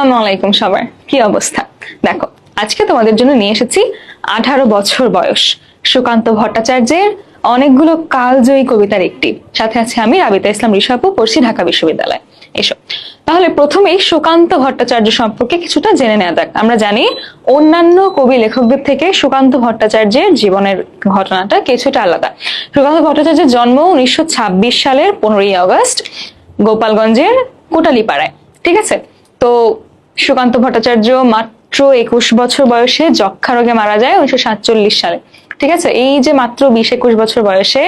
আসসালামু আলাইকুম সবার। কি অবস্থা? দেখো, আজকে তোমাদের জন্য নিয়ে এসেছি আঠারো বছর বয়স সুকান্ত ভট্টাচার্যের অনেকগুলো কালজয়ী কবিতার একটি। সাথে আছে আমি, রাবিতা ইসলাম ঋষাপু পড়ছি ঢাকা বিশ্ববিদ্যালয়। এসো। তাহলে প্রথমেই সুকান্ত ভট্টাচার্য সম্পর্কে কিছুটা জেনে নেওয়া যাক। আমরা জানি অন্যান্য কবি লেখকদের থেকে সুকান্ত ভট্টাচার্যের জীবনের ঘটনাটা কিছুটা আলাদা। সুকান্ত ভট্টাচার্যের জন্ম উনিশশো ছাব্বিশ সালের পনেরোই আগস্ট গোপালগঞ্জের কোটালিপাড়ায়, ঠিক আছে? তো সুকান্ত ভট্টাচার্য মাত্র একুশ বছর বয়সে যক্ষা রোগে মারা যায় উনিশশো সাতচল্লিশ সালে। ঠিক আছে? এই যে মাত্র বিশ একুশ বছর বয়সে,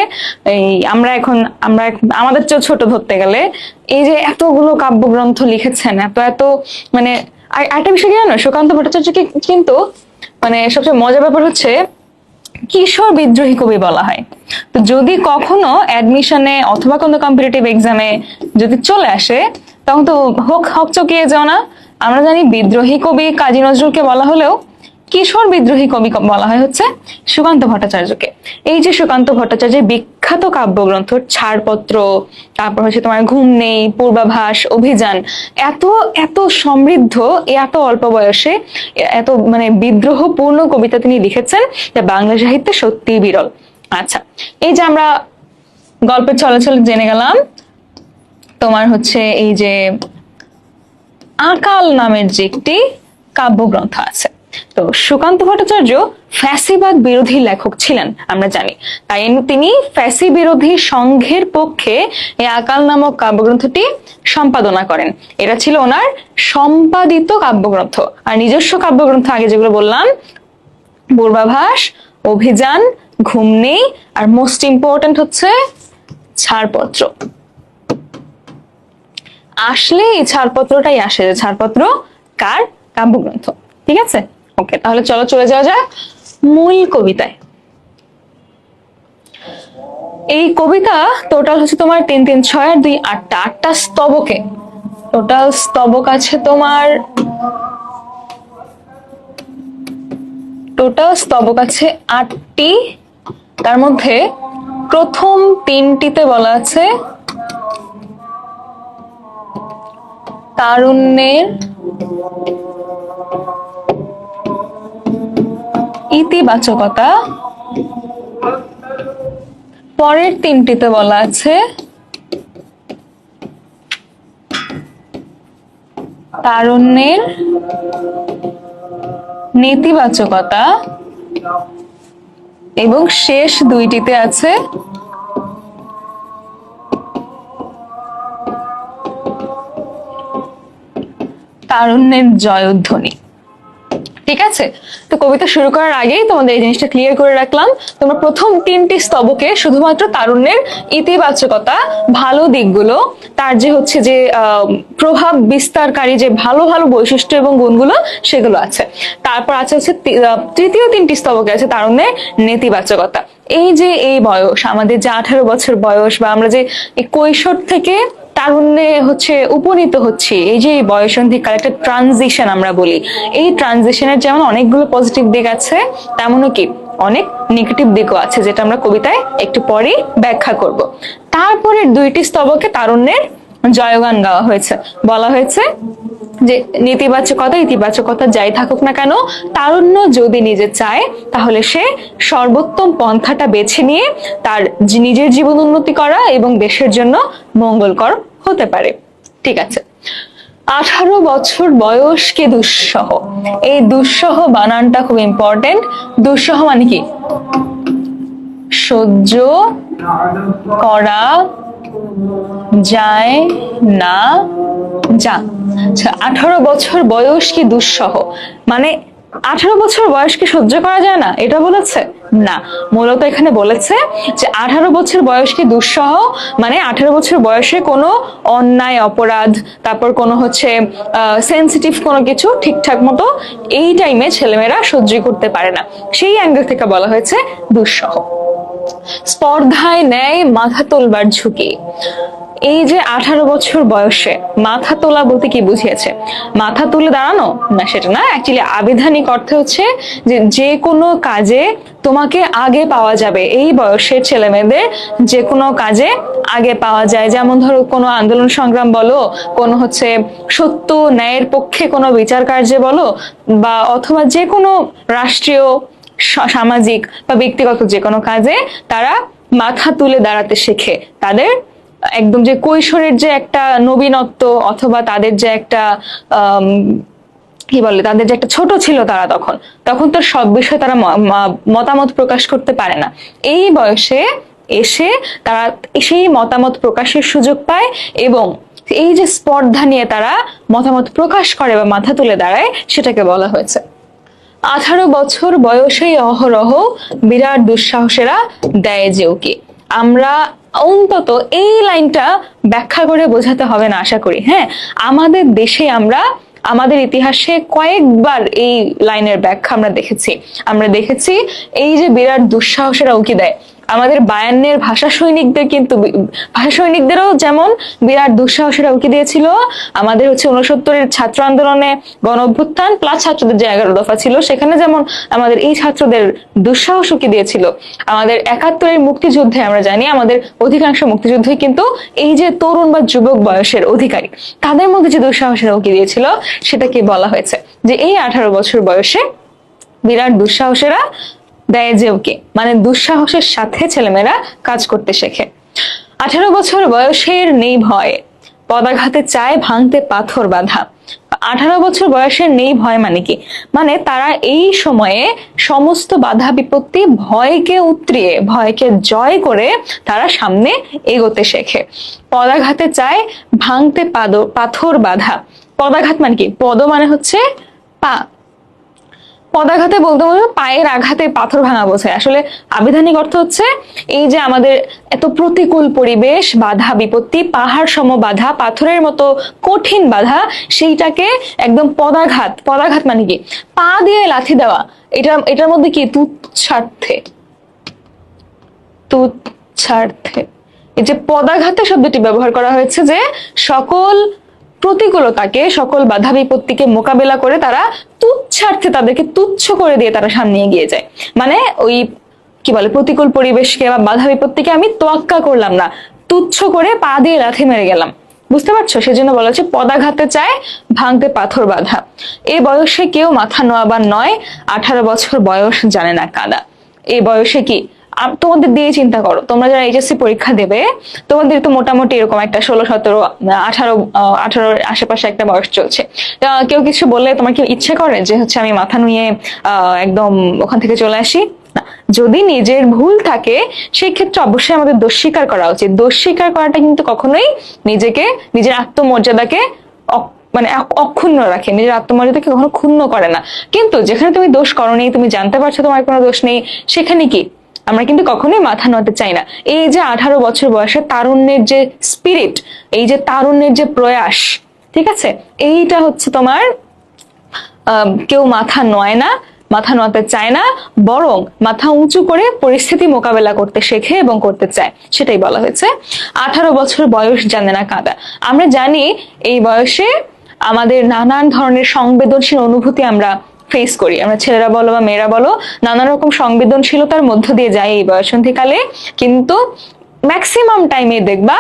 এই আমরা এখন, আমরা আমাদের চেয়েও ছোট ধরতে গেলে, এই যে এতগুলো কাব্যগ্রন্থ লিখেছেন, এত এত মানে একটা বিষয় কি জানো? সুকান্ত ভট্টাচার্যকে কিন্তু মানে সবচেয়ে মজার ব্যাপার হচ্ছে, কিশোর বিদ্রোহী কবি বলা হয়। তো যদি কখনো অ্যাডমিশনে অথবা কোনো কম্পিটিটিভ এক্সামে যদি চলে আসে, তখন তো হোক, হক চকিয়ে যাও না। আমরা জানি বিদ্রোহী কবি কাজী নজরুলকে বলা হলেও কিশোর বিদ্রোহী কবি বলা হয় হচ্ছে সুকান্ত ভট্টাচার্যকে। এই যে সুকান্ত ভট্টাচার্যের বিখ্যাত কাব্যগ্রন্থ ছাড়পত্র, তারপর হচ্ছে তোমার ঘুম নেই, পূর্বাভাস, অভিযান, এত এত সমৃদ্ধ এত অল্প বয়সে এত মানে বিদ্রোহপূর্ণ কবিতা তিনি লিখেছেন যা বাংলা সাহিত্যে সত্যি বিরল। আচ্ছা এই যে আমরা গল্পের চলাচল জেনে গেলাম, তোমার হচ্ছে এই যে আকাল নামের যে একটি কাব্যগ্রন্থ আছে। তো সুকান্ত ভট্টাচার্য ফ্যাসিবাদ বিরোধী লেখক ছিলেন, আমরা জানি। তাই তিনি ফ্যাসি বিরোধী সংঘের পক্ষে এই আকাল নামক কাব্যগ্রন্থটি সম্পাদনা করেন। এটা ছিল ওনার সম্পাদিত কাব্যগ্রন্থ। আর নিজস্ব কাব্যগ্রন্থ আগে যেগুলো বললাম, পূর্বাভাস, অভিযান ঘুম নেই আর মোস্ট ইম্পর্টেন্ট হচ্ছে ছাড়পত্র। আসলে এই ছাড়পত্রটাই আসে যে ছাড়পত্র কার কাব্যগ্রন্থ। ঠিক আছে? ওকে, তাহলে চলো চলে যাওয়া যাক মূল কবিতায়। এই কবিতা টোটাল হচ্ছে তোমার তিন তিন, ছয় আর দুই, আটটা। আটটা স্তবকে। টোটাল স্তবক আছে তোমার টোটাল স্তবক আছে আটটি। তার মধ্যে প্রথম তিনটিতে বলা আছে তারুণ্যের ইতিবাচকতা। পরের তিনটিতে বলা আছে তারুণ্যের নেতিবাচকতা। এবং শেষ দুইটিতে আছে তারুণ্যের জয়ধ্বনি। ঠিক আছে? তো কবিতা শুরু করার আগেই তোমাদের এই জিনিসটা ক্লিয়ার করে রাখলাম। তোমরা প্রথম তিনটি স্তবকে শুধুমাত্র তারুণ্যের ইতিবাচকতা, ভালো দিকগুলো, তার যে হচ্ছে যে প্রভাব বিস্তারকারী যে ভালো ভালো বৈশিষ্ট্য এবং গুণগুলো সেগুলো আছে। তারপর আছে হচ্ছে তৃতীয় তিনটি স্তবকে আছে তারুণ্যের নেতিবাচকতা। এই যে এই বয়স, আমাদের যে আঠারো বছর বয়স বা আমরা যে কৈশোর থেকে তারুণ্যে হচ্ছে উপনীত হচ্ছে। এই যে বয়সন্ধিকাল একটা ট্রানজিশন আমরা বলি। এই ট্রানজিশনের যেমন অনেকগুলো পজিটিভ দিক আছে, তেমনও কি অনেক নেগেটিভ দিকও আছে, যেটা আমরা কবিতায় একটু পরেই ব্যাখ্যা করব। তারপরে দুইটি স্তবকে তারুণ্যের জয়গান গাওয়া হয়েছে। বলা হয়েছে যে, নেতিবাচকতা, ইতিবাচকতা যাই থাকুক না কেন, তারুণ্য যদি নিজে চায়, তাহলে সে সর্বোত্তম পন্থাটা বেছে নিয়ে তার নিজের জীবন উন্নতি করা এবং দেশের জন্য মঙ্গলকর হতে পারে। ঠিক আছে। আঠারো বছর বয়স কে দুঃসহ? এই দুঃসহ বানানটা খুব ইম্পর্টেন্ট দুঃসহ মানে কি? সহ্য করা যায় না, যা। আচ্ছা আঠারো বছর বয়স কি দুঃসহ? মানে আঠারো বছর বয়সকে সহ্য করা যায় না? এটা বলেছে? না। মূলত এখানে বলেছে যে আঠারো বছর বয়সকে দুঃসহ? মানে আঠারো বছর বয়সে কোনো অন্যায়, অপরাধ, তারপর কোনো হচ্ছে সেন্সিটিভ কোনো কিছু ঠিকঠাক মতো এই টাইমে ছেলেমেয়েরা সহ্য করতে পারে না। সেই অ্যাঙ্গেল থেকে বলা হয়েছে দুঃসহ। স্পর্ধায় নেয় মাথা তোলবার ঝুঁকি। এই যে আঠারো বছর বয়সে মাথা তোলা বলতে কি বুঝিয়েছে? মাথা তুলে দাঁড়ানো? না, সেটা না। অ্যাকচুয়ালি আবিধানিক অর্থ হচ্ছে যে যে কোনো কাজে তোমাকে আগে পাওয়া যাবে। এই বয়সের ছেলে মেয়েদের যে কোনো কাজে আগে পাওয়া যায়। যেমন ধরো, কোনো আন্দোলন সংগ্রাম বলো, কোনো হচ্ছে সত্য ন্যায়ের পক্ষে কোনো বিচার কার্যে বলো, বা অথবা যে কোনো রাষ্ট্রীয় সামাজিক বা ব্যক্তিগত যে কোনো কাজে তারা মাথা তুলে দাঁড়াতে শেখে। তাদের একদম যে কৈশোরের যে একটা নবীনত্ব অথবা তাদের যে একটা কি বলে, তাদের যে একটা ছোট ছিল তারা তখন তখন তো সব বিষয়ে তারা মতামত প্রকাশ করতে পারে না। এই বয়সে এসে তারা সেই মতামত প্রকাশের সুযোগ পায় এবং এই যে স্পর্ধা নিয়ে তারা মতামত প্রকাশ করে বা মাথা তুলে দাঁড়ায়, সেটাকে বলা হয়েছে। আঠারো বছর বয়সেই অহরহ বিরাট দুঃসাহসেরা দেয় যে ওকে আমরা অন্তত এই লাইনটা ব্যাখ্যা করে বোঝাতে হবে না, আশা করি। হ্যাঁ আমাদের দেশে আমরা, আমাদের ইতিহাসে কয়েকবার এই লাইনের ব্যাখ্যা আমরা দেখেছি। আমরা দেখেছি এই যে বিরাট দুঃসাহসেরা উকি দেয়। আমাদের বায়ান্নের ভাষা সৈনিকদের কিন্তু ভাষা সৈনিকদেরও যেমন বিরাট দুঃসাহসেরা উকি দিয়েছিল, আমাদের হচ্ছে উনসত্তরের ছাত্র আন্দোলনে গণ অভ্যুত্থান প্লাস ছাত্রদের যে এগারো দফা ছিল, সেখানে যেমন আমাদের এই ছাত্রদের দুঃসাহস উকি দিয়েছিল। আমাদের একাত্তরের মুক্তিযুদ্ধে আমরা জানি আমাদের অধিকাংশ মুক্তিযুদ্ধই কিন্তু এই যে তরুণ বা যুবক বয়সের অধিকারী, তাদের মধ্যে যে দুঃসাহসেরা উকি দিয়েছিল, সেটাকে বলা হয়েছে যে এই আঠারো বছর বয়সে বিরাট দুঃসাহসেরা দেয় যে ওকে। মানে দুঃসাহসের সাথে ছেলেমেয়েরা কাজ করতে শেখে। আঠারো বছর বয়সের নেই ভয়। পদাঘাতে চায় ভাঙতে পাথর বাঁধা। আঠারো বছর বয়সের নেই ভয় মানে কি? মানে তারা এই সময়ে সমস্ত বাধা বিপত্তি ভয়কে উতরিয়ে, ভয়কে জয় করে তারা সামনে এগোতে শেখে। পদাঘাতে চায় ভাঙতে পাথর বাঁধা। পদাঘাত মানে কি? পদ মানে হচ্ছে পা। পদাঘাতে বলতে বলতে পায়ের আঘাতে পাথর ভাঙা বোঝায় আসলে আবিধানিক অর্থ হচ্ছে এই যে আমাদের এত প্রতিকূল পরিবেশ, বাধা, বিপত্তি, পাহাড় সম বাধা, পাথরের মতো কঠিন বাধা, সেইটাকে একদম পদাঘাত পদাঘাত মানে কি? পা দিয়ে লাথি দেওয়া। এটা, এটার মধ্যে কি? তুচ্ছার্থে। তুচ্ছার্থে। এই যে পদাঘাতে শব্দটি ব্যবহার করা হয়েছে যে সকল প্রতিকূলতাকে, সকল বাধা বিপত্তিকে মোকাবেলা করে তারা তুচ্ছার্থে তাদেরকে তুচ্ছ করে দিয়ে তারা সামনে এগিয়ে যায়। মানে ওই, কি বলে, প্রতিকূল পরিবেশকে বা বাধা বিপত্তিকে আমি তোয়াক্কা করলাম না। তুচ্ছ করে পা দিয়ে লাথি মেরে গেলাম। বুঝতে পারছ? সেজন্য বলা হচ্ছে পদাঘাতে চায়, ভাঙতে পাথর বাধা। এ বয়সে কেউ মাথা নোয়াবার নয়, আঠারো বছর বয়স জানে না কাদা। এই বয়সে কি? তোমাদের দিয়ে চিন্তা করো। তোমরা যারা এইচএসসি পরীক্ষা দেবে, তোমাদের তো মোটামুটি এরকম একটা ষোলো, সতেরো, আঠারো আঠারোর আশেপাশে একটা বয়স চলছে। কেউ কিছু বললে তোমার কি ইচ্ছে করে যে হচ্ছে আমি মাথা নুয়ে একদম ওখান থেকে চলে আসি? যদি নিজের ভুল থাকে, সেই ক্ষেত্রে অবশ্যই আমাদের দোষ স্বীকার করা উচিত। দোষ স্বীকার করাটা কিন্তু কখনোই নিজেকে, নিজের আত্মমর্যাদাকে মানে অক্ষুণ্ণ রাখে। নিজের আত্মমর্যাদাকে কখনো ক্ষুণ্ণ করে না। কিন্তু যেখানে তুমি দোষ করনি, তুমি জানতে পারছ তোমার কোনো দোষ নেই, সেখানে কি? আমরা কিন্তু কখনোই মাথা নোয়াতে চাই না। এই যে আঠারো বছর বয়সে তারুণ্যের যে স্পিরিট এই যে তারুণ্যের যে প্রয়াস, ঠিক আছে? এইটা হচ্ছে তোমার কেউ মাথা নয় না, মাথা নোয়াতে চায় না, বরং মাথা উঁচু করে পরিস্থিতি মোকাবেলা করতে শেখে এবং করতে চায়। সেটাই বলা হয়েছে। আঠারো বছর বয়স জানে না কাদা। আমরা জানি এই বয়সে আমাদের নানান ধরনের সংবেদনশীল অনুভূতি আমরা ফেস করি। আমরা ছেলেরা বলো বা মেয়েরা বলো, নানা রকম সংবেদনশীলতার মধ্য দিয়ে যাই এই বয়সন্ধিকালে কিন্তু ম্যাক্সিমাম টাইমে দেখবা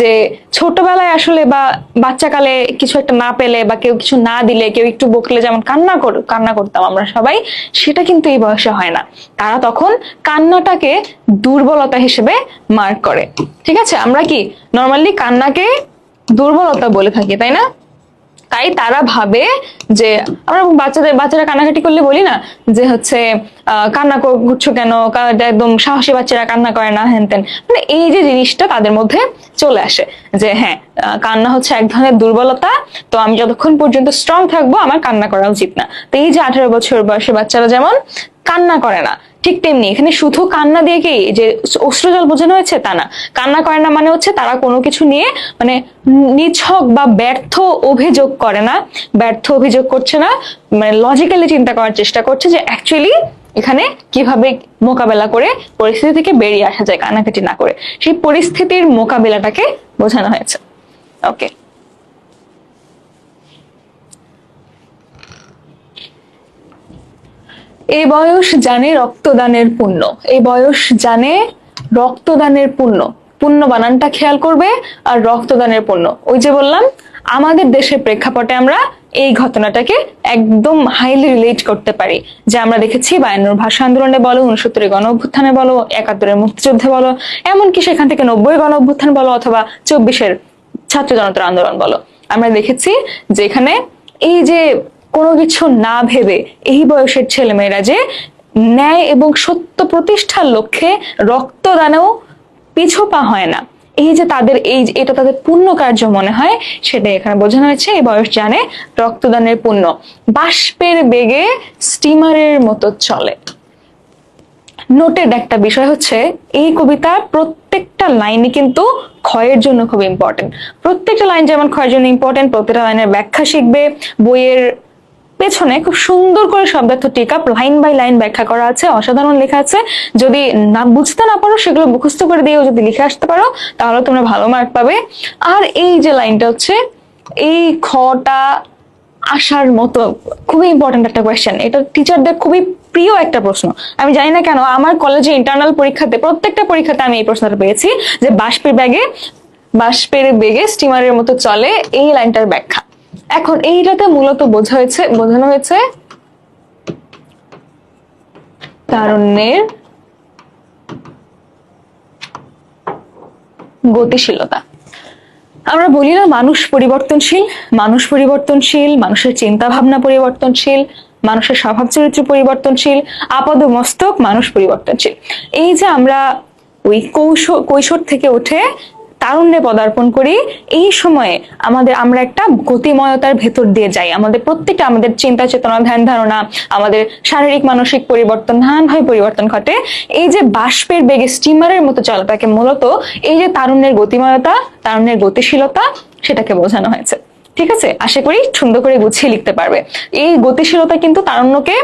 যে ছোটবেলায় আসলে বা বাচ্চাকালে কিছু একটা না পেলে বা কেউ কিছু না দিলে, কেউ একটু বকলে যেমন কান্না কান্না করতাম আমরা সবাই, সেটা কিন্তু এই বয়সে হয় না। তারা তখন কান্নাটাকে দুর্বলতা হিসেবে মার্ক করে। ঠিক আছে? আমরা কি নর্মালি কান্নাকে দুর্বলতা বলে থাকি, তাই না? তাই তারা ভাবে যে, আমরা বাচ্চাদের, বাচ্চারা কান্নাকাটি করলে বলি না, যে হচ্ছে কান্না করছ কেন? একদম সাহসী বাচ্চারা কান্না করে না হ্যান তেন। মানে এই যে জিনিসটা তাদের মধ্যে চলে আসে, যে হ্যাঁ কান্না হচ্ছে এক ধরনের দুর্বলতা, তো আমি যতক্ষণ পর্যন্ত স্ট্রং থাকব, আমার কান্না করা উচিত না। তো এই যে আঠারো বছর বয়সে বাচ্চারা যেমন কান্না করে না ঠিক তেমনি, এখানে শুধু কান্না দিয়ে কি যে অশ্রুজল বোঝানো হয়েছে? তা না। কান্না করে না মানে হচ্ছে তারা কোনো কিছু নিয়ে মানে নিছক বা ব্যর্থ অভিযোগ করে না, ব্যর্থ অভিযোগ করছে না মানে লজিক্যালি চিন্তা করার চেষ্টা করছে যে অ্যাকচুয়ালি এখানে কীভাবে মোকাবেলা করে পরিস্থিতি থেকে বেরিয়ে আসা যায় কানাকাটি না করে। সেই পরিস্থিতির মোকাবেলাটাকে বোঝানো হয়েছে। ওকে এই বয়স জানে রক্তদানের পুণ্য, এই বয়স জানে রক্তদানের পুণ্য। পুণ্য বানানটা খেয়াল করবে আর রক্তদানের পুণ্য। ওই যে বললাম, আমাদের দেশের প্রেক্ষাপটে আমরা এই ঘটনাটাকে একদম হাইলি রিলেট করতে পারি। যে আমরা দেখেছি বায়ান্নর ভাষা আন্দোলনে বলো উনসত্তরের গণ অভ্যুত্থানে বলো, একাত্তরের মুক্তিযুদ্ধে বলো, এমনকি সেখান থেকে নব্বই গণ অভ্যুত্থান বলো অথবা চব্বিশের ছাত্র জনতার আন্দোলন বলো। আমরা দেখেছি যে এখানে এই যে কোনো কিছু না ভেবে এই বয়সের ছেলেমেয়েরা যে ন্যায় এবং সত্য প্রতিষ্ঠার লক্ষ্যে রক্তদানেও পিছু পা হয় না। এই যে তাদের এই এটা তাদের পুণ্য কার্য মনে হয়, সেটাই এখানে বোঝানো হয়েছে। এই বয়স জানে রক্তদানের পুণ্য বাষ্পের বেগে স্টিমারের মতো চলে। নোটেড একটা বিষয় হচ্ছে, এই কবিতার প্রত্যেকটা লাইনই কিন্তু ক্ষয়ের জন্য খুব ইম্পর্টেন্ট প্রত্যেকটা লাইন যেমন ক্ষয়ের জন্য ইম্পর্টেন্ট প্রত্যেকটা লাইনের ব্যাখ্যা শিখবে, বইয়ের পেছনে খুব সুন্দর করে শব্দার্থ টিকা লাইন বাই লাইন ব্যাখ্যা করা আছে, অসাধারণ লেখা আছে। যদি না বুঝতে না পারো, সেগুলো মুখস্থ করে দিয়েও যদি লিখে আসতে পারো, তাহলে তোমরা ভালো মার্ক পাবে। আর এই যে লাইনটা হচ্ছে, এই খটা আসার মতো, খুবই ইম্পর্টেন্ট একটা কোয়েশ্চেন এটা টিচারদের খুবই প্রিয় একটা প্রশ্ন। আমি জানি না কেন, আমার কলেজে ইন্টারনাল পরীক্ষাতে, প্রত্যেকটা পরীক্ষাতে আমি এই প্রশ্নটা পেয়েছি, যে বাষ্পের ব্যাগে, বাষ্পের বেগে স্টিমারের মতো চলে এই লাইনটার ব্যাখ্যা। এখন এইটাতে মূলত বোঝা হয়েছে, বোঝানো হয়েছে তারুণ্যের গতিশীলতা। আমরা বলি না মানুষ পরিবর্তনশীল মানুষ পরিবর্তনশীল, মানুষের চিন্তা ভাবনা পরিবর্তনশীল, মানুষের স্বভাব চরিত্র পরিবর্তনশীল, আপদ মস্তক মানুষ পরিবর্তনশীল। এই যে আমরা ওই কৌশল কৈশোর থেকে উঠে তারুণ্যে পদার্পণ করি, এই সময়ে আমাদের আমরা একটা গতিময়তার ভেতর দিয়ে যাই। আমাদের প্রত্যেকটা আমাদের চিন্তা চেতনা, ধ্যান ধারণা, আমাদের শারীরিক, মানসিক পরিবর্তন নানানভাবে পরিবর্তন ঘটে। এই যে বাষ্পের বেগে স্টিমারের মতো চলাটাকে মূলত এই যে তারুণ্যের গতিময়তা, তারুণ্যের গতিশীলতা, সেটাকে বোঝানো হয়েছে। ঠিক আছে? আশা করি সুন্দর করে গুছিয়ে লিখতে পারবে। এই গতিশীলতা কিন্তু তারুণ্যকে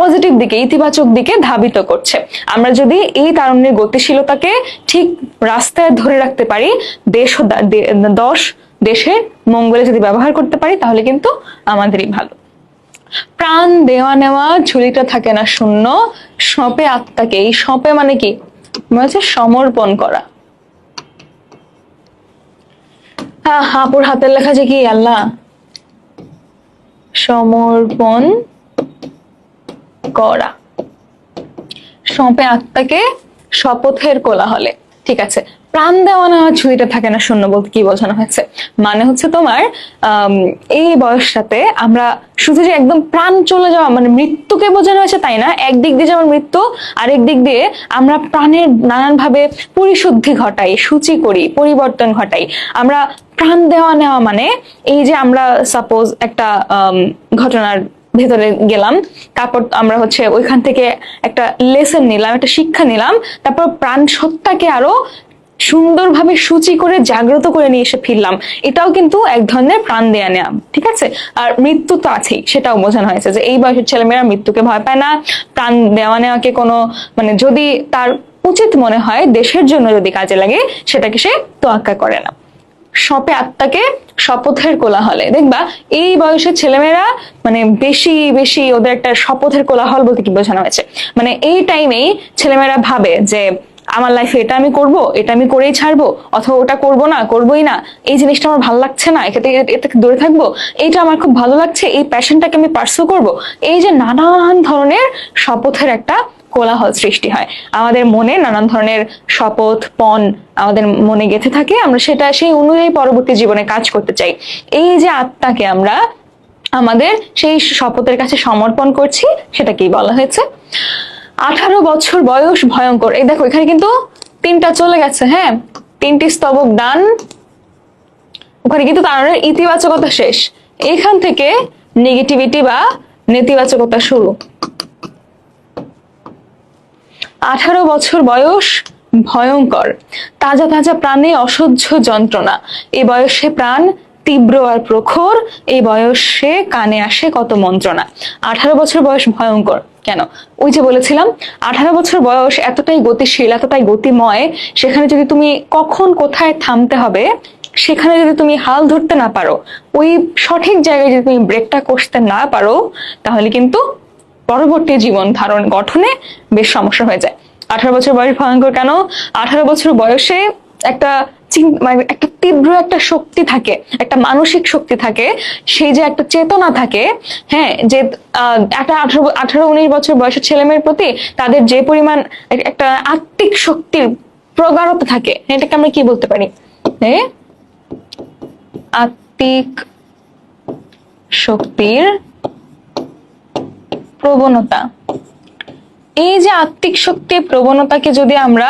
পজিটিভ দিকে, ইতিবাচক দিকে ধাবিত করছে। আমরা যদি এই তারুণ্যের গতিশীলতাকে ঠিক রাস্তায় ধরে রাখতে পারি, দেশ দশ দেশের মঙ্গলে যদি ব্যবহার করতে পারি, তাহলে কিন্তু আমাদেরই ভালো। প্রাণ দেওয়া নেওয়া, ঝুলিটা থাকে না শূন্য, সঁপে আত্মাকে, এই সঁপে মানে কি? হচ্ছে সমর্পণ করা। হাপুর হাতের লেখা যে কি, আল্লাহ? সমর্পণ করা সঁপে আত্মাকে শপথের কোলাহলে। ঠিক আছে, প্রাণ দেওয়া না, ছুরিটা থাকে না শূন্য বলতে কি বোঝানো হয়েছে? মানে হচ্ছে তোমার এই বয়সটাতে আমরা শুধু যে একদম প্রাণ চলে যাওয়া মানে মৃত্যুকে বোঝানো হয়েছে তাই না? একদিক দিয়ে যেমন মৃত্যু আরেক দিক দিয়ে আমরা প্রাণের নানান ভাবে পরিশুদ্ধি ঘটাই, সূচি করি, পরিবর্তন ঘটাই। আমরা প্রাণ দেওয়া নেওয়া মানে এই যে আমরা সাপোজ একটা ঘটনার ভেতরে গেলাম। তারপর আমরা হচ্ছে ওইখান থেকে একটা লেসন নিলাম, একটা শিক্ষা নিলাম। তারপর প্রাণ সত্তাকে আরও সুন্দরভাবে সূচি করে জাগ্রত করে নিয়ে এসে ফিরলাম। এটাও কিন্তু এক ধরনের প্রাণ দেয়া নেওয়া ঠিক আছে? আর মৃত্যু তো আছেই, সেটাও বোঝানো হয়েছে যে এই বয়সের ছেলেমেয়েরা মৃত্যুকে ভয় পায় না। প্রাণ দেওয়া নেওয়াকে কোনো মানে যদি তার উচিত মনে হয় দেশের জন্য যদি কাজে লাগে, সেটাকে সে তোয়াক্কা করে না। সপে আত্মাকে শপথের কোলাহলে। দেখবা, এই বয়সের ছেলেমেয়েরা মানে বেশি বেশি ওদের একটা শপথের কোলাহল বলতে কি বোঝানো হয়েছে? মানে এই টাইমেই ছেলেমেয়েরা ভাবে যে, আমার লাইফে এটা আমি করব, এটা আমি করেই ছাড়বো, অথবা ওটা করব না, করবোই না, এই জিনিসটা আমার ভালো লাগছে না, এখান থেকে এ থেকে দূরে থাকব, এইটা আমার খুব ভালো লাগছে, এই প্যাশনটাকে আমি পার্সু করব। এই যে নানান ধরনের শপথের একটা কোলাহল সৃষ্টি হয়। আমাদের মনে নানান ধরনের শপথ, পণ আমাদের মনে গেঁথে থাকে। আমরা সেটা সেই অনুযায়ী পরবর্তী জীবনে কাজ করতে চাই। এই যে আত্মাকে আমরা আমাদের সেই শপথের কাছে সমর্পণ করছি, সেটাকেই বলা হয়েছে। আঠারো বছর বয়স ভয়ঙ্কর। এই দেখো, এখানে কিন্তু তিনটা চলে গেছে হ্যাঁ? তিনটি স্তবক দান। ওখানে কিন্তু তার ইতিবাচকতা শেষ। এখান থেকে নেগেটিভিটি বা নেতিবাচকতা শুরু। আঠারো বছর বয়স ভয়ঙ্কর। তাজা তাজা প্রাণে অসহ্য যন্ত্রণা। এ বয়সে প্রাণ তীব্র আর প্রখর এই বয়সে কানে আসে কত মন্ত্রণা। আঠারো বছর বয়স ভয়ঙ্কর। কেন? ওই যে বলেছিলাম, আঠারো বছর বয়স এতটাই গতিশীল, এতটাই গতিময়, সেখানে যদি তুমি কখন কোথায় থামতে হবে, সেখানে যদি তুমি হাল ধরতে না পারো, ওই সঠিক জায়গায় যদি তুমি ব্রেকটা কষতে না পারো, তাহলে কিন্তু পরবর্তী জীবন ধারণ গঠনে বেশ সমস্যা হয়ে যায়। আঠারো বছর বয়স ভয়ঙ্কর কেন? আঠারো বছর বয়সে একটা মানে একটা তীব্র একটা শক্তি থাকে, একটা মানসিক শক্তি থাকে, সেই যে একটা চেতনা থাকে হ্যাঁ যে একটা আঠারো আঠারো, উনিশ বছর বয়সের ছেলে মেয়ের প্রতি তাদের যে পরিমাণ একটা আত্মিক শক্তির প্রগাঢ়তা থাকে, এটাকে আমরা কি বলতে পারি? হ্যাঁ আত্মিক শক্তির প্রবণতা। এই যে আত্মিক শক্তির প্রবণতাকে যদি আমরা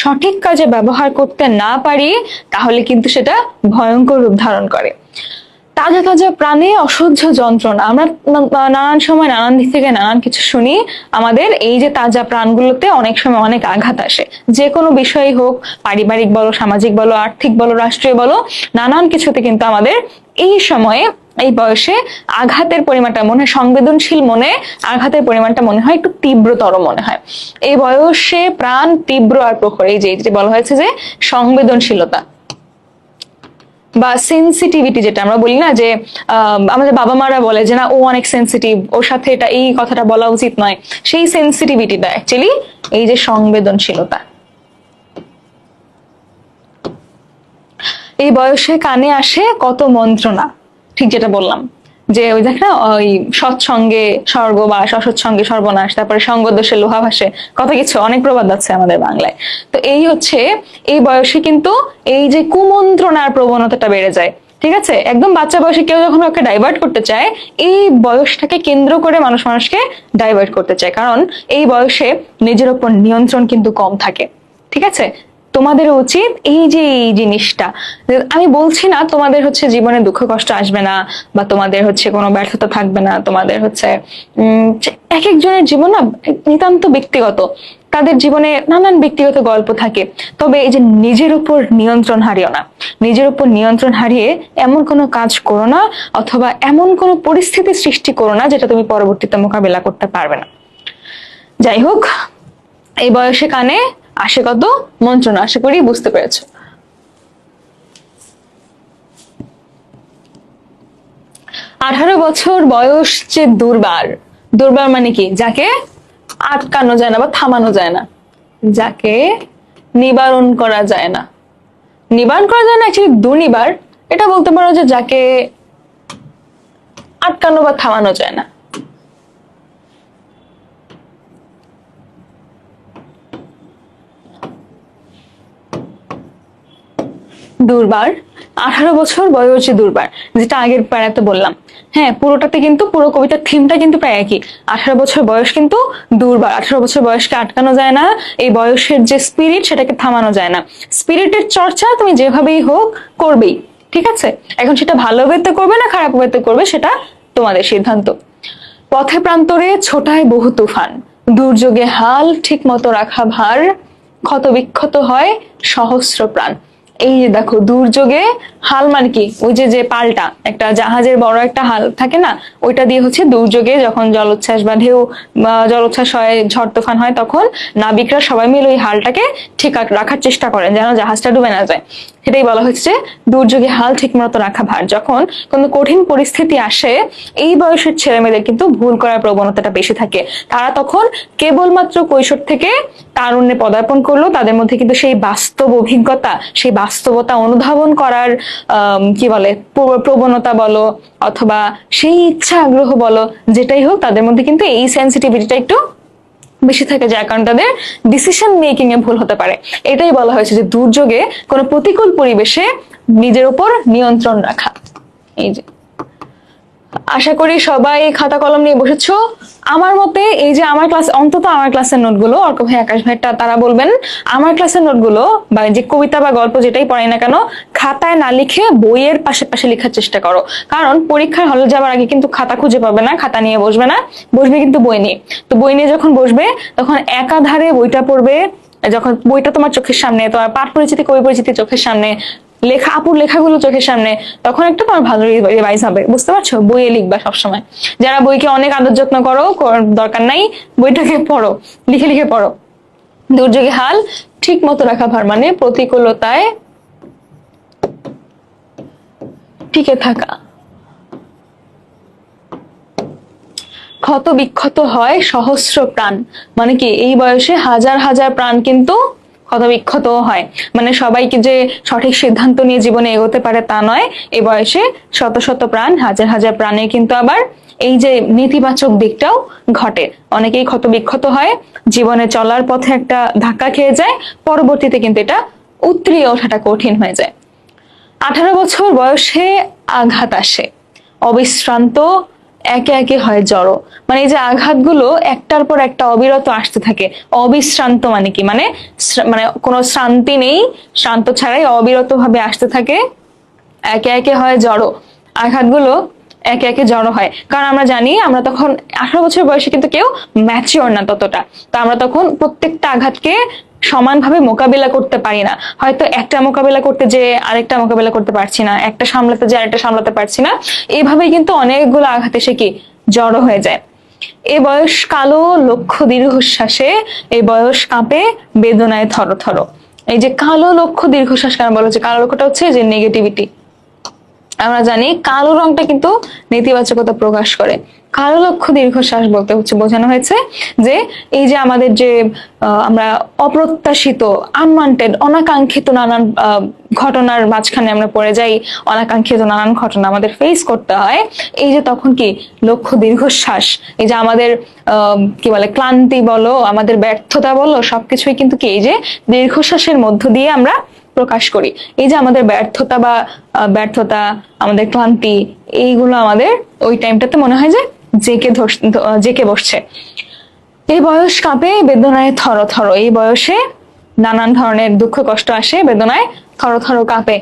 সঠিক কাজে ব্যবহার করতে না পারি, তাহলে কিন্তু সেটা ভয়ঙ্কর রূপ ধারণ করে। তাজা তাজা প্রাণে অসহ্য যন্ত্রণা। আমরা নানান সময় নানান দিক থেকে নানান কিছু শুনি, আমাদের এই যে তাজা প্রাণগুলোতে অনেক সময় অনেক আঘাত আসে। যে কোনো বিষয়ই হোক, পারিবারিক বলো, সামাজিক বলো, আর্থিক বলো, রাষ্ট্রীয় বলো, নানান কিছুতে কিন্তু আমাদের এই সময়ে এই বয়সে আঘাতের পরিমাণটা মনে হয়, সংবেদনশীল মনে আঘাতের পরিমাণটা মনে হয় একটু তীব্রতর মনে হয়। এই বয়সে প্রাণ তীব্র আর প্রখর, এই যে বলা হয়েছে যে সংবেদনশীলতা বা সেন্সিটিভিটি যেটা আমরা বলি না যে আমাদের বাবা মারা বলে যে না, ও অনেক সেন্সিটিভ ওর সাথে এটা, এই কথাটা বলা উচিত নয়। সেই সেন্সিটিভিটিটা অ্যাকচুয়ালি এই যে সংবেদনশীলতা। এই বয়সে কানে আসে কত মন্ত্রণা। ঠিক যেটা বললাম, যে ওই দেখ না, ওই সৎসঙ্গে স্বর্গবাস অসৎসঙ্গে সর্বনাশ, তারপরে সঙ্গ দোষে লোহা ভাসে কত কিছু, অনেক প্রবাদ আছে আমাদের বাংলায়। তো এই হচ্ছে, এই বয়সে কিন্তু এই যে কুমন্ত্রণার প্রবণতাটা বেড়ে যায়, ঠিক আছে? একদম বাচ্চা বয়সে কেউ যখন ওকে ডাইভার্ট করতে চায়, এই বয়সটাকে কেন্দ্র করে মানুষ মানুষকে ডাইভার্ট করতে চায়। কারণ এই বয়সে নিজের ওপর নিয়ন্ত্রণ কিন্তু কম থাকে, ঠিক আছে? তোমাদের উচিত এই যে এই জিনিসটা। আমি বলছি না তোমাদের হচ্ছে জীবনে দুঃখ কষ্ট আসবে না বা তোমাদের হচ্ছে কোনো ব্যর্থতা থাকবে না, তোমাদের হচ্ছে এক একজনের জীবন না নিতান্ত ব্যক্তিগত। তাদের জীবনে নানান ব্যক্তিগত গল্প থাকে। তবে এই যে নিজের উপর নিয়ন্ত্রণ হারিও না। নিজের উপর নিয়ন্ত্রণ হারিয়ে এমন কোনো কাজ করো না অথবা এমন কোনো পরিস্থিতি সৃষ্টি করো না যেটা তুমি পরবর্তীতে মোকাবেলা করতে পারবে না। যাই হোক, এই বয়সে কানে আসে কত? মন্ত্রণা আশা করি বুঝতে পেরেছ। আঠারো বছর বয়স যে দুর্বার দুর্বার মানে কি? যাকে আটকানো যায় না বা থামানো যায় না। যাকে নিবারণ করা যায় না। নিবারণ করা যায় না অ্যাকচুয়ালি দুর্নিবার। এটা বলতে পারো যে যাকে আটকানো বা থামানো যায় না। দুর্বার, আঠারো বছর বয়সী দুর্বার, যেটা আগের প্যারাতে বললাম। হ্যাঁ পুরোটাতে কিন্তু পুরো কবিতার থিমটা কিন্তু প্রায় একই। আঠারো বছর বয়স কিন্তু দুর্বার, আঠারো বছর বয়সকে আটকানো যায় না, এই বয়সের যে স্পিরিট সেটাকে থামানো যায় না। স্পিরিটের চর্চা তুমি যেভাবেই হোক করবেই, ঠিক আছে? এখন সেটা ভালো ওয়েতে করবে না খারাপ ওয়েতে করবে সেটা তোমাদের সিদ্ধান্ত। পথে প্রান্তরে ছোটায় বহু তুফান, দুর্যোগে হাল ঠিক মতো রাখা ভার ক্ষত বিক্ষত হয় সহস্র প্রাণ। এই যে দেখো, দুর্যোগে হাল মানে কি? ওই যে যে পালটা, একটা জাহাজের বড় একটা হাল থাকে না? ওইটা দিয়ে হচ্ছে দুর্যোগে যখন জলোচ্ছ্বাস বা ঢেউ জলোচ্ছ্বাস হয় ঝড় তুফান হয়, তখন নাবিকরা সবাই মিলে ওই হালটাকে ঠিক রাখার চেষ্টা করেন যেন জাহাজটা ডুবে না যায়। সেটাই বলা হচ্ছে যে দুর্যোগে হাল ঠিক মতো রাখা ভার। যখন কোনো কঠিন পরিস্থিতি আসে, এই বয়সের ছেলে মেয়েদের কিন্তু ভুল করার প্রবণতাটা বেশি থাকে। তারা তখন কেবলমাত্র কৈশোর থেকে তারুণ্যে পদার্পণ করল, তাদের মধ্যে কিন্তু সেই বাস্তব অভিজ্ঞতা, সেই বাস্তবতা অনুধাবন করার কি বলে, প্র- প্রবণতা বলো, অথবা সেই ইচ্ছা আগ্রহ বলো, যেটাই হোক, তাদের মধ্যে কিন্তু এই সেন্সিটিভিটিটা একটু বেশি থাকে যার কারণে তাদের ডিসিশন মেকিং এ ভুল হতে পারে। এটাই বলা হয়েছে যে দুর্যোগে কোনো প্রতিকূল পরিবেশে নিজের উপর নিয়ন্ত্রণ রাখা। এই যে। আশা করি সবাই খাতা কলম নিয়ে বসেছো। আমার মতে এই যে আমার ক্লাস, অন্তত আমার ক্লাসের নোটগুলো অর্ক ভাই, আকাশ ভাইটা তারা বলবেন, আমার ক্লাসের নোটগুলো, বা যে কবিতা বা গল্প যেটাই পড়াই না কেন, খাতায় না লিখে বইয়ের পাশে পাশে লেখার চেষ্টা করো। কারণ পরীক্ষার হলে যাওয়ার আগে কিন্তু খাতা খুঁজে পাবে না, খাতা নিয়ে বসবে না, বসবে কিন্তু বই নিয়ে। তো বই নিয়ে যখন বসবে, তখন একাধারে বইটা পড়বে, যখন বইটা তোমার চোখের সামনে, তোমার পাঠ পরিচিতি, কবি পরিচিতি চোখের সামনে লেখা, আপুর লেখাগুলো চোখের সামনে, তখন একটু তোমার ভালো রিভাইজ হবে, বুঝতে পারছ? বইয়ে লিখবা সবসময়। যারা বইকে অনেক আদর যত্ন করো দরকার নাই, বইটাকে পড়ো, লিখে লিখে পড়ো। দুর্যোগে হাল ঠিক মতো রাখা ভার মানে প্রতিকূলতায় টিকে থাকা। ক্ষত বিক্ষত হয় সহস্র প্রাণ। মানে কি, এই বয়সে হাজার হাজার প্রাণ কিন্তু ক্ষত হয়। মানে সবাইকে যে সঠিক সিদ্ধান্ত নিয়ে জীবনে এগোতে পারে তা নয়। এ বয়সে শত শত প্রাণ, হাজার হাজার প্রাণে কিন্তু আবার এই যে নেতিবাচক দিকটাও ঘটে। অনেকেই ক্ষত বিক্ষত হয়, জীবনে চলার পথে একটা ধাক্কা খেয়ে যায়, পরবর্তীতে কিন্তু এটা উতরিয়ে ওঠাটা কঠিন হয়ে যায়। আঠারো বছর বয়সে আঘাত আসে। অবিশ্রান্ত একে একে হয় জড়ো। মানে এই যে আঘাতগুলো একটার পর একটা অবিরত আসতে থাকে। অবিশ্রান্ত মানে কি? মানে মানে কোনো শ্রান্তি নেই, শ্রান্ত ছাড়াই অবিরত ভাবে আসতে থাকে। একে একে হয় জড়ো। আঘাতগুলো একে একে জড়ো হয়। কারণ আমরা জানি, আমরা তখন আঠারো বছর বয়সে কিন্তু কেউ ম্যাচিওর না ততটা। তো আমরা তখন প্রত্যেকটা আঘাতকে সমানভাবে মোকাবিলা করতে পারি না। হয়তো একটা মোকাবিলা করতে যে আরেকটা মোকাবিলা করতে পারছি না, একটা সামলাতে যে আরেকটা সামলাতে পারছি না। এইভাবেই কিন্তু অনেকগুলো আঘাত এসে কি জড়ো হয়ে যায়। এ বয়স কালো লক্ষ্য দীর্ঘশ্বাসে এই বয়স কাঁপে, বেদনায় থর থর। এই যে কালো লক্ষ্য দীর্ঘশ্বাস কেন বলা হচ্ছে? কালো লক্ষ্যটা হচ্ছে যে নেগেটিভিটি আমরা জানি কালো রংটা কিন্তু নেতিবাচকতা প্রকাশ করে। কালো লক্ষ্য দীর্ঘশ্বাস বলতে হচ্ছে, বোঝানো হয়েছে যে এই যে আমাদের যে আমরা অপ্রত্যাশিত আনওয়ান্টেড অনাকাঙ্ক্ষিত নানান ঘটনার মাঝখানে আমরা পড়ে যাই, অনাকাঙ্ক্ষিত নানান ঘটনা আমাদের ফেস করতে হয়, এই যে তখন কি লক্ষ্য দীর্ঘশ্বাস, এই যে আমাদের কি বলে, ক্লান্তি বলো, আমাদের ব্যর্থতা বলো, সবকিছুই কিন্তু কি এই যে দীর্ঘশ্বাসের মধ্য দিয়ে আমরা প্রকাশ করি। এই যে আমাদের ব্যর্থতা বা ব্যর্থতা, আমাদের ক্লান্তি, এইগুলো আমাদের ওই টাইমটাতে মনে হয় যে জেকে জেকে বসছে। এই বয়স কাঁপে বেদনায় থর থর এই বয়সে নানান ধরনের দুঃখ কষ্ট আসে বেদনায় থর থর কাঁপে।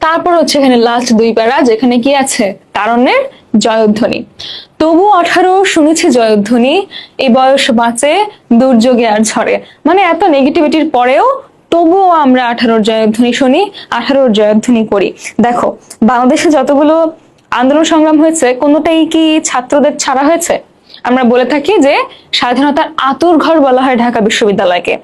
তারপর হচ্ছে এখানে লাস্ট দুই প্যারা, যেখানে কি আছে? তারণ্যের জয়ধ্বনি। তবু আঠারো শুনেছি জয়ধ্বনি, এই বয়স বাঁচে দুর্যোগে আর ঝড়ে। মানে এত নেগেটিভিটির পরেও তবুও আমরা আঠারোর জয়ধ্বনি শুনি, আঠারোর জয়ধ্বনি করি। দেখো, বাংলাদেশে যতগুলো আন্দোলন সংগ্রাম হয়েছে, কোনোটাই কি ছাত্রদের ছাড়া হয়েছে? আমরা বলে থাকি যে স্বাধীনতার আতুর ঘর বলা হয় ঢাকা বিশ্ববিদ্যালয়কে।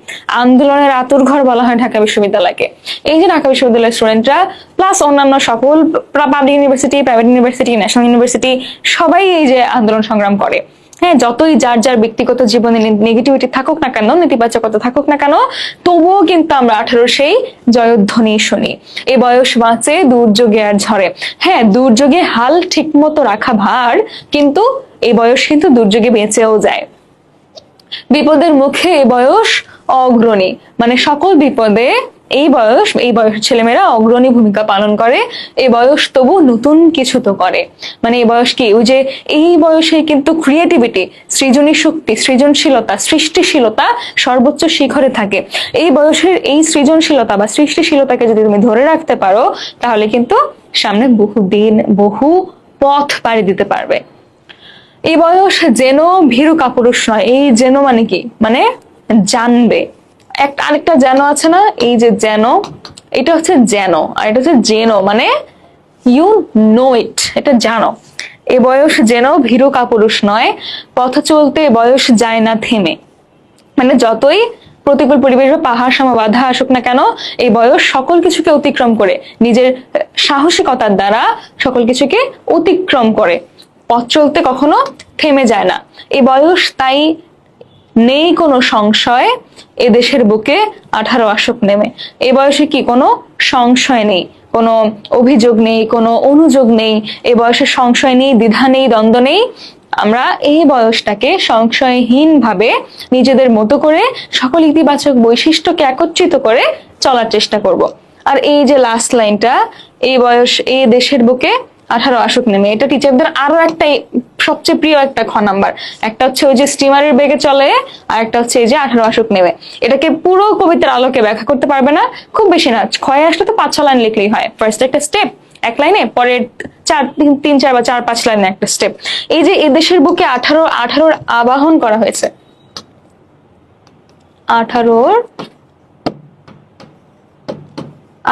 আন্দোলনের আতুর ঘর বলা হয় ঢাকা বিশ্ববিদ্যালয়কে। এই যে ঢাকা বিশ্ববিদ্যালয়ের স্টুডেন্টরা প্লাস অন্যান্য সকল public university private university national university সবাই এই যে আন্দোলন সংগ্রাম করে। হ্যাঁ যতই যার যার ব্যক্তিগত জীবনে নেগেটিভিটি থাকুক না কেন, নেতিবাচকতা থাকুক না কেন, তবুও কিন্তু আমরা আঠারো সেই জয়ধ্বনি শুনি। এ বয়স বাঁচে, দুর্যোগে আর ঝড়ে হ্যাঁ দুর্যোগে হাল ঠিক মতো রাখা ভার, কিন্তু এই বয়স কিন্তু দুর্যোগে বেঁচেও যায়। বিপদের মুখে এ বয়স অগ্রণী। মানে সকল বিপদে এই বয়স, এই বয়সের ছেলেমেয়েরা অগ্রণী ভূমিকা পালন করে, এই বয়স তবু নতুন কিছু তো করে। মানে এই বয়স কি? ওই যে এই বয়সে কিন্তু ক্রিয়েটিভিটি সৃজনী শক্তি, সৃজনশীলতা, সৃষ্টিশীলতা সর্বোচ্চ শিখরে থাকে। এই বয়সের এই সৃজনশীলতা বা সৃষ্টিশীলতাকে যদি তুমি ধরে রাখতে পারো, তাহলে কিন্তু সামনে বহু দিন বহু পথ পাড়ি দিতে পারবে। এই বয়স যেন ভীরু কাপুরুষ নয়, এই যেন মানে কি? মানে জানবে। একটা আরেকটা যেন আছে না? এই যে যেন, এটা হচ্ছে যেন, আর এটা হচ্ছে জেনো মানে ইউ নো ইট এটা জানো। এ বয়স যেন ভীরু কাপুরুষ নয়, পথ চলতে বয়স যায় না থেমে। মানে যতই প্রতিকূল পরিবেশ বা পাহাড় সম বাধা আসুক না কেন এই বয়স সকল কিছুকে অতিক্রম করে। নিজের সাহসিকতার দ্বারা সকল কিছুকে অতিক্রম করে। পথ চলতে কখনো থেমে যায় না। এই বয়স তাই নেই কোনো সংশয় এ দেশের বুকে আঠারো আসক নেমে। এ বয়সে কি কোনো সংশয় নেই? কোনো অভিযোগ নেই? কোনো অনুযোগ নেই? এ বয়সে সংশয় নেই? দ্বিধা নেই? দ্বন্দ্ব নেই? আমরা এই বয়সটাকে সংশয়হীন ভাবে নিজেদের মতো করে সকল ইতিবাচক বৈশিষ্ট্যকে একত্রিত করে চলার চেষ্টা করব। আর এই যে লাস্ট লাইনটা এই বয়স, এই দেশের বুকে আঠারো আসুক নেমে। এটা টিচারদের আরও একটা সবচেয়ে প্রিয় একটা খ নাম্বার একটা হচ্ছে ওই যে স্টিমারের বেগে চলে আর একটা হচ্ছে এই যে আঠারো আসুক নেমে। এটাকে পুরো কবিতার আলোকে ব্যাখ্যা করতে পারবে না, খুব বেশি না। ক্ষয় আসলে তো পাঁচ ছ লাইন লিখলেই হয়। ফার্স্ট একটা স্টেপ এক লাইনে পরে চার, তিন চার বা চার, পাঁচ লাইনে একটা স্টেপ এই যে এই দেশের বুকে আঠারো, আঠারোর আবাহন করা হয়েছে। আঠারোর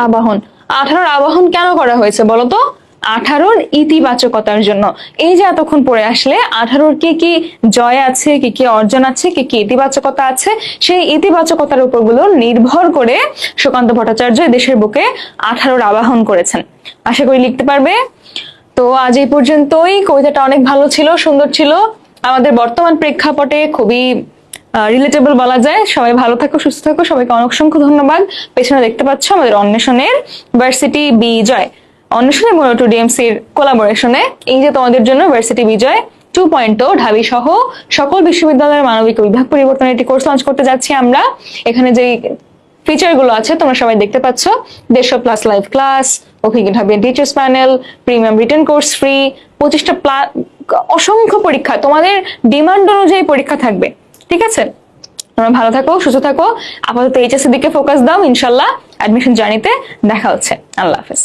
আবাহন। আঠারোর আবাহন কেন করা হয়েছে বলতো আঠারোর ইতিবাচকতার জন্য। এই যে এতক্ষণ পড়ে আসলে, আঠারোর কি কি জয় আছে, কি কি অর্জন আছে, কি কি ইতিবাচকতা আছে, সেই ইতিবাচকতার উপরগুলো নির্ভর করে সুকান্ত ভট্টাচার্য দেশের বুকে আঠারোর আবাহন করেছেন। আশা করি লিখতে পারবে। তো আজ এই পর্যন্তই। কবিতাটা অনেক ভালো ছিল, সুন্দর ছিল। আমাদের বর্তমান প্রেক্ষাপটে খুবই রিলেটেবল বলা যায়। সবাই ভালো থাকো, সুস্থ থাকো। সবাইকে অনেক অসংখ্য ধন্যবাদ। পেছনে দেখতে পাচ্ছ আমাদের অন্বেষণের ভার্সিটি বিজয় অন্বেষণ এবং টু ডিএমসির কোলাবোরেশনে এই যে তোমাদের জন্য ভার্সিটি বিজয় টু পয়েন্ট ঢাবি সহ সকল বিশ্ববিদ্যালয়ের মানবিক বিভাগ পরিবর্তনের একটি কোর্স লঞ্চ করতে যাচ্ছি আমরা। এখানে যে ফিচারগুলো আছে, তোমরা সবাই দেখতে পাচ্ছ। দেড়শো প্লাস লাইভ ক্লাস অভিজ্ঞ ঢাবিয়ান teachers panel premium return course free পঁচিশটা অসংখ্য পরীক্ষা। তোমাদের ডিমান্ড অনুযায়ী পরীক্ষা থাকবে। ঠিক আছে? তোমরা ভালো থাকো, সুস্থ থাকো। আপাতত এইচএস এর দিকে ফোকাস দাও। ইনশাল্লাহ অ্যাডমিশন জার্নিতে দেখা হচ্ছে। আল্লাহ হাফেজ।